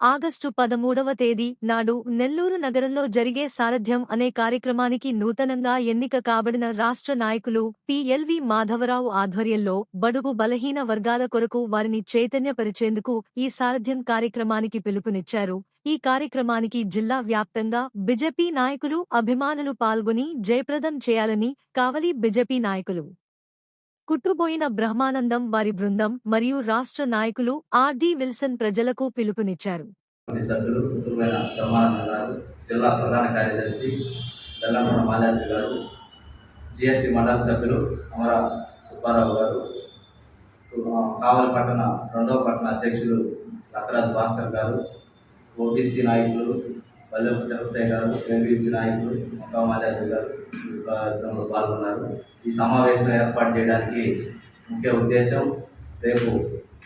August పదమూడవ తేదీ నాడు నెల్లూరు నగరంలో జరిగే సారథ్యం అనే కార్యక్రమానికి నూతనంగా ఎన్నిక కాబడిన రాష్ట్ర నాయకులు పిఎల్వి మాధవరావు ఆధ్వర్యంలో బడుగు బలహీన వర్గాల కొరకు వారిని చైతన్యపరిచేందుకు ఈ సారథ్యం కార్యక్రమానికి పిలుపునిచ్చారు. ఈ కార్యక్రమానికి జిల్లా వ్యాప్తంగా బిజెపి నాయకులు అభిమానులు పాల్గొని జయప్రదం చేయాలని కావలి బిజెపి నాయకులు కుట్టుబోయిన బ్రహ్మానందం వారి బృందం మరియు రాష్ట్ర నాయకులు ఆర్డీ విల్సన్ ప్రజలకు పిలుపునిచ్చారు. సభ్యులు పుత్తూరుమైన బ్రహ్మానంద గారు జిల్లా ప్రధాన కార్యదర్శి బెల్లంకొండ మాలాద్రి గారు జిఎస్టి మండల సభ్యులు అమర సుబ్బారావు గారు కావలి పట్టణ రెండవ పట్టణ అధ్యక్షులు లక్రాజ్ భాస్కర్ గారు ఓబీసీ నాయకులు వల్లెపు తిరుపతి గారు ఏబీసీ నాయకులు మొక్క మాలాద్రి గారు ఈ కార్యక్రమంలో పాల్గొన్నారు. ఈ సమావేశం ఏర్పాటు చేయడానికి ముఖ్య ఉద్దేశం రేపు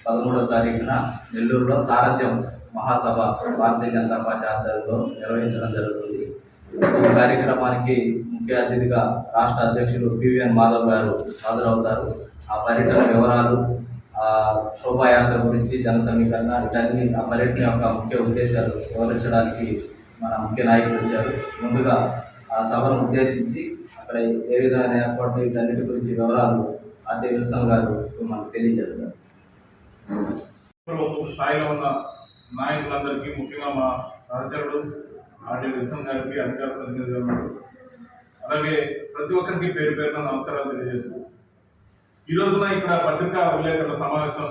పదమూడవ తారీఖున నెల్లూరులో సారథ్యం మహాసభ భారతీయ జనతా పార్టీ ఆధ్వర్యంలో నిర్వహించడం జరుగుతుంది. ఈ కార్యక్రమానికి ముఖ్య అతిథిగా రాష్ట్ర అధ్యక్షులు పివిఎన్ మాధవ్ గారు హాజరవుతారు. ఆ పర్యటన వివరాలు ఆ శోభాయాత్ర గురించి జన సమీకరణ వీటన్ని ఆ పర్యటన యొక్క ముఖ్య ఉద్దేశాలు వివరించడానికి మన ముఖ్య నాయకులు వచ్చారు. ముందుగా ఆ సభను ఉద్దేశించి అక్కడ ఏ విధమైన ఏర్పాట్లు వీటన్నిటి గురించి వివరాలు ఆర్టీ విల్సన్ గారు మనకు తెలియజేస్తారు. ఒక్కొక్క స్థాయిలో ఉన్న నాయకులందరికీ ముఖ్యంగా మా సహచరుడు ఆర్టీ విల్సన్ గారికి అధికార ప్రతినిధి అలాగే ప్రతి ఒక్కరికి పేరు పేరున నమస్కారాలు తెలియజేస్తూ ఈ రోజున ఇక్కడ పత్రికా విలేకరుల సమావేశం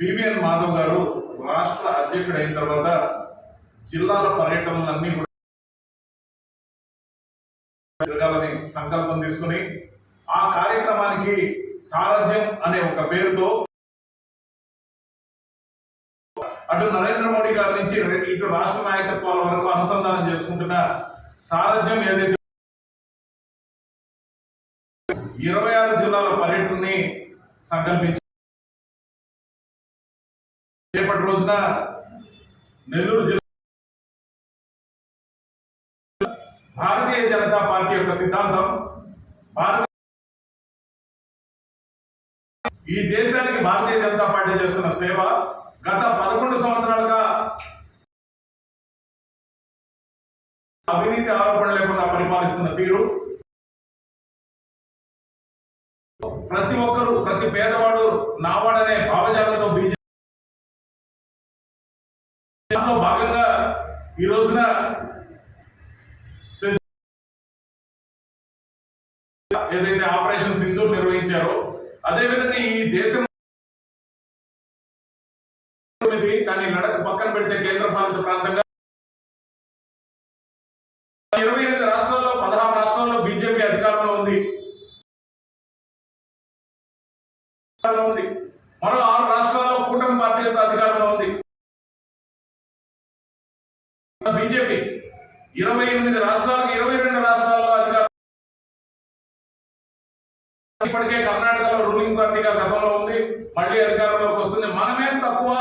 పివిఎన్ మాధవ్ గారు రాష్ట్ర అధ్యక్షుడు అయిన తర్వాత జిల్లాల పర్యటనలన్నీ కూడా జరగాలని సంకల్పం తీసుకుని ఆ కార్యక్రమానికి సారథ్యం అనే ఒక పేరుతో అటు నరేంద్ర మోడీ గారి నుంచి ఇటు రాష్ట్ర నాయకత్వాల వరకు అనుసంధానం చేసుకుంటున్న సారథ్యం ఏదైతే ఇరవై ఆరు జిల్లాల పర్యటనని సంకల్పించి రోజున నెల్లూరు జిల్లా భారతీయ జనతా పార్టీ యొక్క సిద్ధాంతం భారత ఈ దేశానికి భారతీయ జనతా పార్టీ చేస్తున్న సేవ గత పదకొండు సంవత్సరాలుగా అవినీతి ఆరోపణ లేకుండా పరిపాలిస్తున్న తీరు. ప్రతి ఒక్కరూ ప్రతి పేదవాడు నావాడనే భావజాలంతో బీజేపీ దానిలో భాగంగా ఈ రోజున ఏదైతే ఆపరేషన్ సింధు నిర్వహించారో అదేవిధంగా ఈ దేశం కానీ లడక్ పక్కన పెడితే కేంద్ర పాలిత ప్రాంతంగా ఇరవై ఎనిమిది రాష్ట్రాల్లో పదహారు రాష్ట్రాల్లో బీజేపీ అధికారంలో ఉంది. ఉంది. మరో ఆరు రాష్ట్రాల్లో కూటమి పార్టీ అధికారంలో ఉంది. బీజేపీ ఇరవై ఎనిమిది రాష్ట్రాలకు ఇరవై రెండు రాష్ట్రాల్లో అధికారం ఇప్పటికే కర్ణాటకలో రూలింగ్ పార్టీగా గతంలో ఉంది. మళ్ళీ అధికారంలోకి వస్తుంది. మనమేం తక్కువ